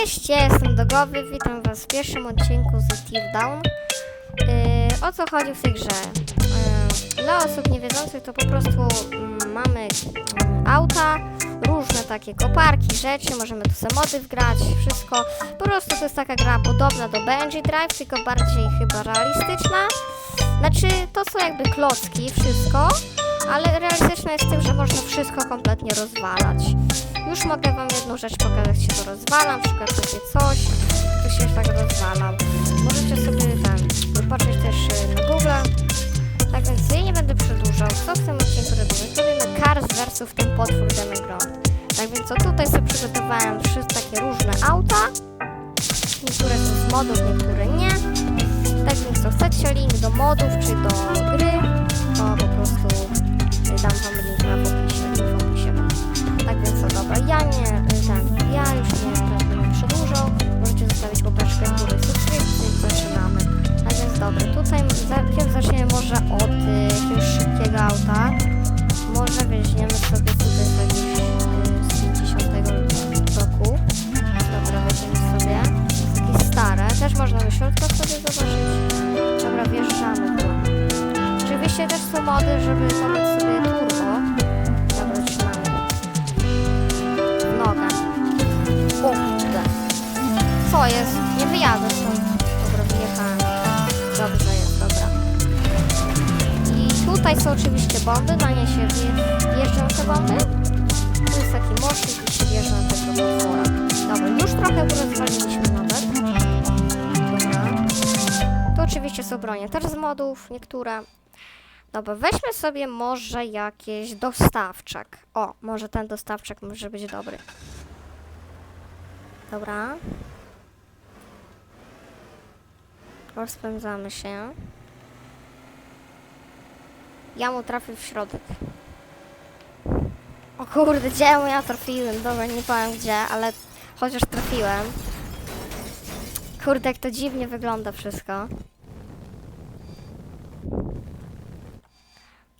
Cześć, ja jestem Dogowy, witam was w pierwszym odcinku z Teardown. Yy, o co chodzi w tej grze? Yy, dla osób niewiedzących to po prostu mm, mamy mm, auta, różne takie koparki, rzeczy, możemy tu mody wgrać, wszystko. Po prostu to jest taka gra podobna do Benji Drive, tylko bardziej chyba realistyczna. Znaczy, to są jakby klocki, wszystko, ale realistyczne jest w tym, że można wszystko kompletnie rozwalać. Już mogę wam jedną rzecz pokazać, się to rozwala, na przykład takie coś, to się tak rozwala. Możecie sobie ten, zobaczyć też y, na Google. Tak więc ja nie będę przedłużał. Co w tym odcinku robimy? Robimy Cars versus ten potwór Demigod. Tak więc co tutaj sobie przygotowałem trzy takie różne auta. Niektóre są z modów, niektóre nie. Tak więc co chcecie link do modów czy do gry, Oczywiście też są mody, żeby dodać sobie turbo. Trzymamy w nogę. Kurde. Co jest? Nie wyjadę stąd. Dobra, wyjechałem. Dobrze jest, dobra. I tutaj są oczywiście bomby, na nie się wje- wjeżdżą te bomby. Tu jest taki mostek i się wjeżdża na tego potwora. Dobra, już trochę rozwaliliśmy nawet. Dobra. Tu oczywiście są bronie też z modów, niektóre. Dobra, weźmy sobie może jakieś dostawczak. O, może ten dostawczak może być dobry. Dobra. Rozpędzamy się. Ja mu trafię w środek. O kurde, gdzie ja trafiłem? Dobra, nie powiem gdzie, ale chociaż trafiłem. Kurde, jak to dziwnie wygląda wszystko.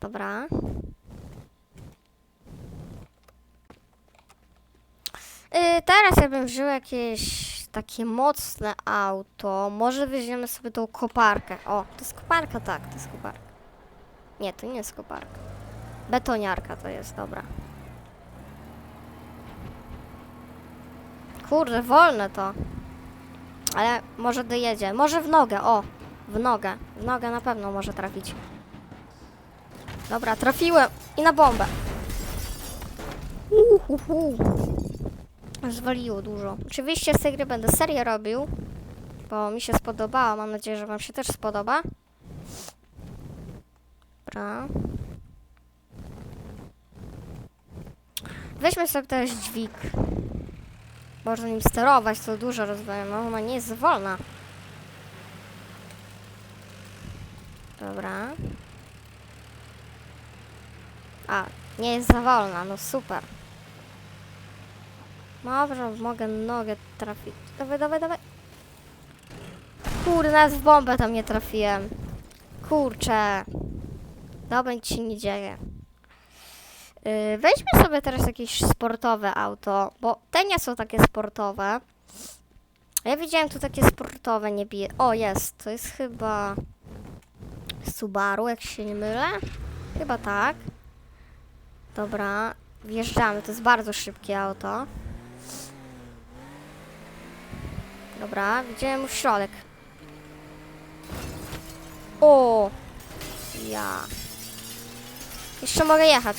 Dobra. Yy, teraz ja bym wziął jakieś takie mocne auto. Może weźmiemy sobie tą koparkę. O, to jest koparka, tak, to jest koparka. Nie, to nie jest koparka. Betoniarka to jest, dobra. Kurde, wolne to. Ale może dojedzie. Może w nogę, o. W nogę. W nogę na pewno może trafić. Dobra, trafiłem. I na bombę. Uhuhu. Zwaliło dużo. Oczywiście z tej gry będę serię robił, bo mi się spodobała. Mam nadzieję, że wam się też spodoba. Dobra. Weźmy sobie też dźwig. Można nim sterować, to dużo rozwalę. No, ona nie jest wolna. Dobra. A, nie jest za wolna, no super. Dobra, mogę nogę trafić. Dawaj, dawaj, dawaj. Kurde, nawet w bombę tam nie trafiłem. Kurczę. Dobra, nic się nie dzieje. Yy, weźmy sobie teraz jakieś sportowe auto, bo te nie są takie sportowe. Ja widziałem tu takie sportowe, nie bije. O, jest. To jest chyba Subaru, jak się nie mylę. Chyba tak. Dobra, wjeżdżamy. To jest bardzo szybkie auto. Dobra, widziałem w środek. O! Ja. Jeszcze mogę jechać.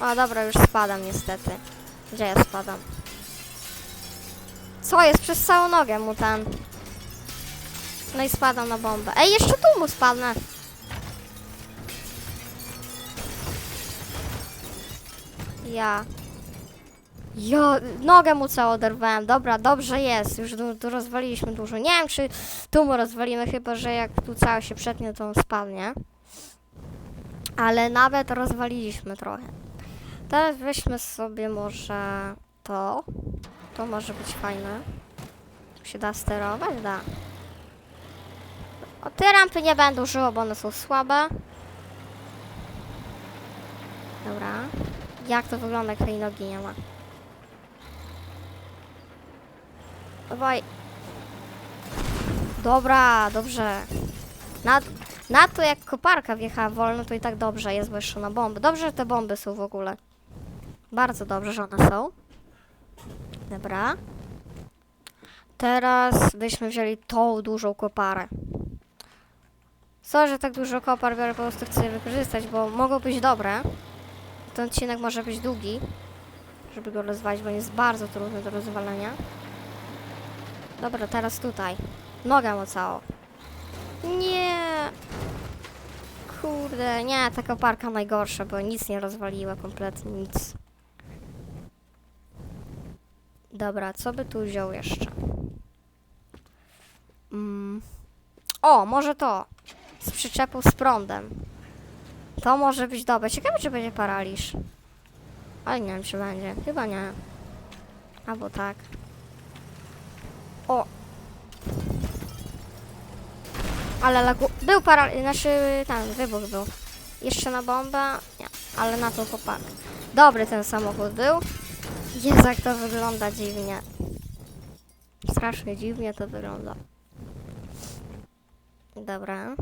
O, dobra, już spadam niestety. Gdzie ja spadam? Co jest? Przez całą nogę mu ten. No i spadam na bombę. Ej, jeszcze tu mu spadnę. Ja. Ja, nogę mu całą oderwałem. Dobra, dobrze jest. Już tu, tu rozwaliliśmy dużo. Nie wiem, czy tu mu rozwalimy, chyba że jak tu cały się przetnie, to on spadnie. Ale nawet rozwaliliśmy trochę. Teraz weźmy sobie może to. To może być fajne. Tu się da sterować? Da. O, te rampy nie będę użyła, bo one są słabe. Dobra. Jak to wygląda, jak tej nogi nie ma? Dawaj. Dobra, dobrze. Na, na to jak koparka wjechała wolno, to i tak dobrze jest, bo jeszcze na bomby. Dobrze, że te bomby są w ogóle. Bardzo dobrze, że one są. Dobra. Teraz byśmy wzięli tą dużą koparę. Co, że tak dużo kopar biorę, po prostu chcę je wykorzystać, bo mogą być dobre. Ten odcinek może być długi, żeby go rozwalić, bo jest bardzo trudny do rozwalenia. Dobra, teraz tutaj. Noga mocało. Nie. Kurde, nie, ta koparka najgorsza, bo nic nie rozwaliła, kompletnie nic. Dobra, co by tu wziął jeszcze? Mm. O, może to. Z przyczepą z prądem. To może być dobre. Ciekawe, czy będzie paraliż. Ale nie wiem, czy będzie. Chyba nie. Albo tak. O! Ale lagu... Był paraliż, znaczy ten wybuch był. Jeszcze na bombę? Nie, ale na to chłopak. Dobry ten samochód był. Jezu, jak to wygląda dziwnie. Strasznie dziwnie to wygląda. Dobra.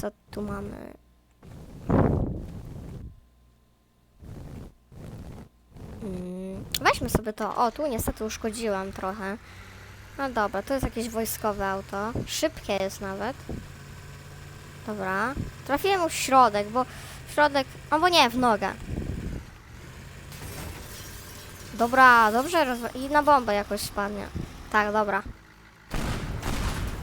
Co tu mamy? Mm, Weźmy sobie to. O, tu niestety uszkodziłam trochę. No dobra, to jest jakieś wojskowe auto. Szybkie jest nawet. Dobra. Trafiłem mu w środek, bo w środek... Albo nie, w nogę. Dobra, dobrze rozwa- I na bombę jakoś spadnie. Tak, dobra.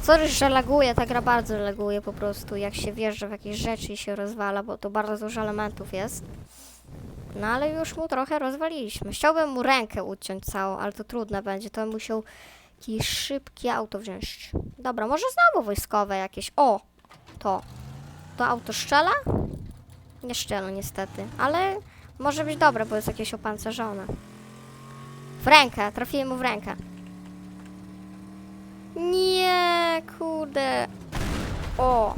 Sorry, że laguje, ta gra bardzo laguje po prostu, jak się wjeżdża w jakieś rzeczy i się rozwala, bo to bardzo dużo elementów jest. No ale już mu trochę rozwaliliśmy. Chciałbym mu rękę uciąć całą, ale to trudne będzie, to bym musiał jakieś szybkie auto wziąć. Dobra, może znowu wojskowe jakieś. O! To. To auto szczela? Nie szczela niestety, ale może być dobre, bo jest jakieś opancerzone. W rękę, trafiłem mu w rękę. Nie, kurde. O.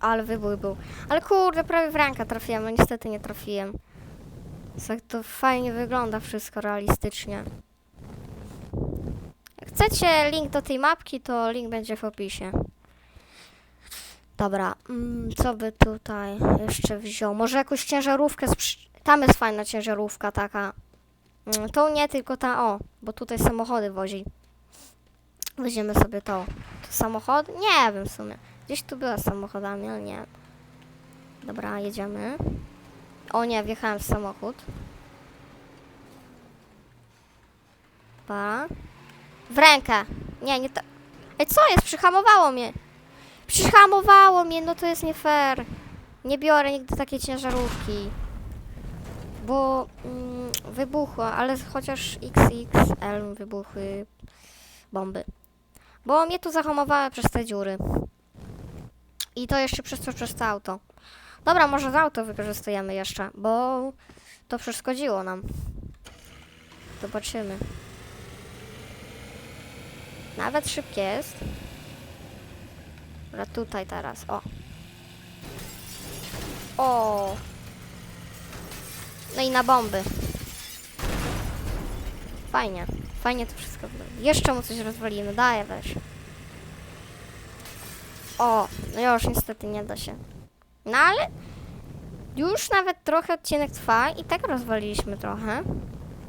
Ale wybuch był. Ale kurde, prawie w rękę trafiłem, niestety nie trafiłem. Jak to fajnie wygląda wszystko realistycznie. Jak chcecie link do tej mapki, to link będzie w opisie. Dobra, mm, co by tutaj jeszcze wziął? Może jakąś ciężarówkę z. Tam jest fajna ciężarówka taka. Mm, Tą nie, tylko ta, o, bo tutaj samochody wozi. Weźmiemy sobie to. To samochod? Nie wiem w sumie. Gdzieś tu była z samochodami, ale nie. Dobra, jedziemy. O nie, wjechałem w samochód. Dobra. W rękę. Nie, nie to. Ej, co jest? Przyhamowało mnie. Przyhamowało mnie, no to jest nie fair. Nie biorę nigdy takiej ciężarówki. Bo mm, ale chociaż XXL wybuchły bomby. Bo mnie tu zahamowały przez te dziury. I to jeszcze przez to, przez to auto. Dobra, może za auto wykorzystujemy jeszcze, bo to przeszkodziło nam. Zobaczymy. Nawet szybkie jest. Dobra, tutaj teraz, o. O. No i na bomby. Fajnie. Fajnie to wszystko wygląda. Jeszcze mu coś rozwalimy. Daję weź. O, no już niestety nie da się. No ale już nawet trochę odcinek trwa i tak rozwaliliśmy trochę.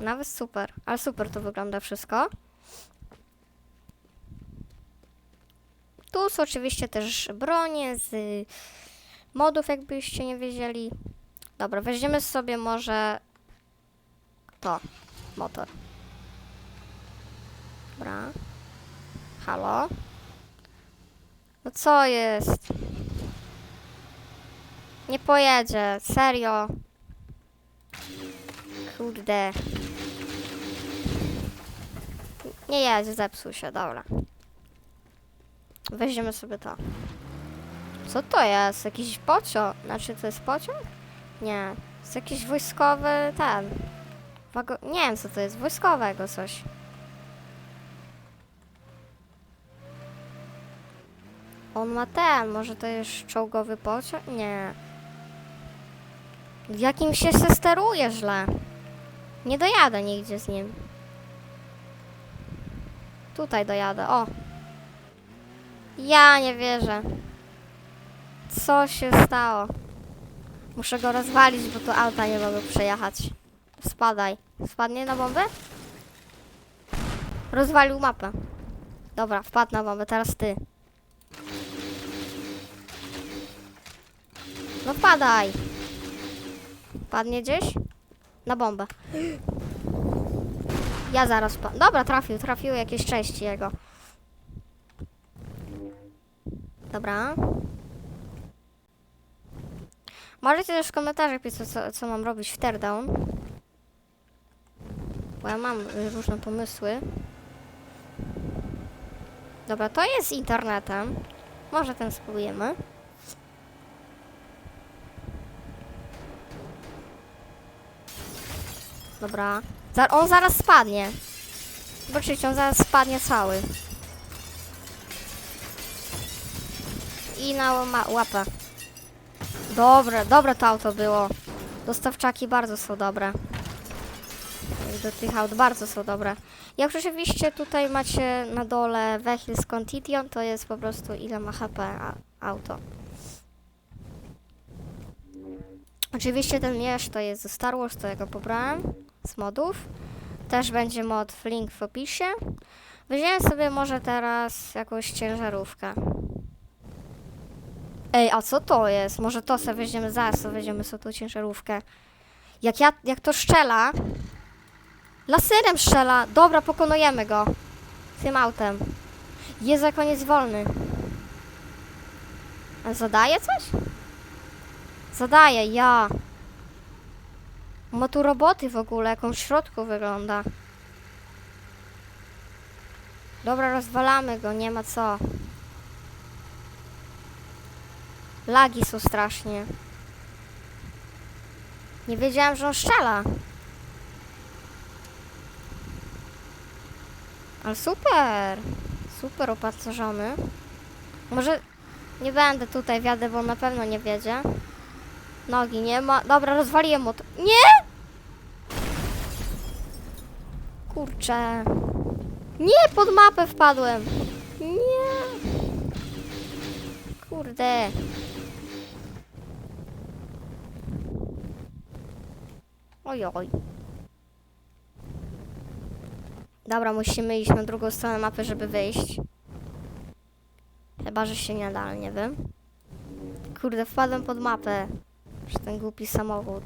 Nawet super. Ale super to wygląda wszystko. Tu są oczywiście też bronie z modów, jakbyście nie wiedzieli. Dobra, weźmiemy sobie może to, motor. Dobra. Halo? No co jest? Nie pojedzie, serio. Kurde. Nie jedzie, zepsuł się, dobra. Weźmiemy sobie to. Co to jest? Jakiś pociąg? Znaczy to jest pociąg? Nie. Jest jakiś wojskowy ten. Wago... Nie wiem co to jest, wojskowego coś. On ma ten, może to jest czołgowy pociąg? Nie. W jakim się se steruje źle? Nie dojadę nigdzie z nim. Tutaj dojadę, o. Ja nie wierzę. Co się stało? Muszę go rozwalić, bo tu auta nie mogą przejechać. Spadaj. Spadnie na bombę? Rozwalił mapę. Dobra, wpadł na bombę, teraz ty. No wpadaj. Padnie gdzieś? Na bombę. Ja zaraz pa... Dobra, trafił, trafiły jakieś części jego. Dobra. Możecie też w komentarzach pisać, co, co mam robić w teardown. Bo ja mam y, różne pomysły. Dobra, to jest internetem. Może ten spróbujemy. Dobra. On zaraz spadnie. Zobaczycie, on zaraz spadnie cały. I na łapę. Dobre, dobre to auto było. Dostawczaki bardzo są dobre. Do tych aut bardzo są dobre. Jak rzeczywiście tutaj macie na dole Vehicles Contition, to jest po prostu ile ma HP auto. Oczywiście ten miecz to jest ze Star Wars, to ja go pobrałem z modów. Też będzie mod w link w opisie. Weźmiemy sobie może teraz jakąś ciężarówkę. Ej, a co to jest? Może to sobie weźmiemy zaraz, to weźmiemy sobie tą ciężarówkę. Jak ja, jak to szczela, laserem strzela. Dobra, pokonujemy go. Tym autem. Jest jak on jest wolny. A zadaje coś? Zadaje, ja. Ma tu roboty w ogóle, jak on w środku wygląda. Dobra, rozwalamy go, nie ma co. Lagi są strasznie. Nie wiedziałam, że on strzela. Ale super. Super opancerzony. Może nie będę tutaj wiadę, bo na pewno nie wiedzie. Nogi nie ma. Dobra, rozwaliłem motor. Nie! Kurczę. Nie, pod mapę wpadłem. Nie. Kurde. Oj, oj. Dobra, musimy iść na drugą stronę mapy, żeby wyjść. Chyba, że się nie da, ale nie wiem. Kurde, wpadłem pod mapę. Że ten głupi samochód.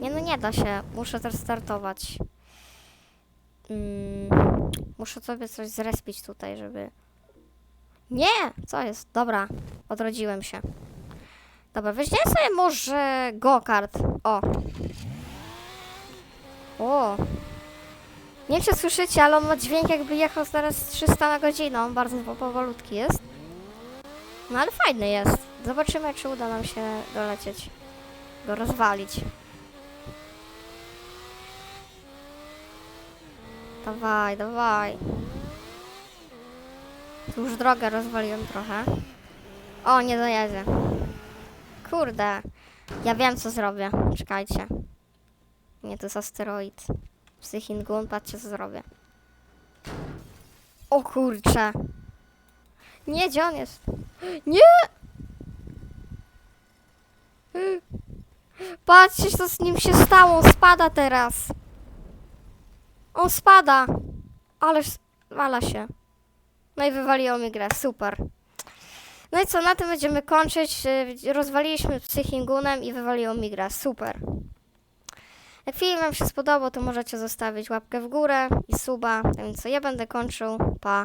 Nie no, nie da się. Muszę też startować. Mm, muszę sobie coś zrespić tutaj, żeby... Nie! Co jest? Dobra, odrodziłem się. Dobra, weźmiemy sobie może go-kart. O. O. Nie wiem, czy słyszycie, ale on ma dźwięk jakby jechał zaraz 300 na godzinę. On bardzo po- powolutki jest. No ale fajny jest. Zobaczymy, czy uda nam się dolecieć. Go rozwalić. Dawaj, dawaj. Tu już drogę rozwaliłem trochę. O, nie dojedzie. Kurde. Ja wiem, co zrobię. Czekajcie. Nie, to jest asteroid. Psychingun, patrzcie, co zrobię. O kurcze. Nie, gdzie on jest? Nie! Patrzcie, co z nim się stało. On spada teraz. On spada. Ależ wala się. No i wywaliło mi grę. Super. No i co, na tym będziemy kończyć. Y, Rozwaliliśmy psychingunem i wywaliło mi grę. Super. Jak film Wam się spodobał, to możecie zostawić łapkę w górę i suba. A Więc co, ja będę kończył. Pa.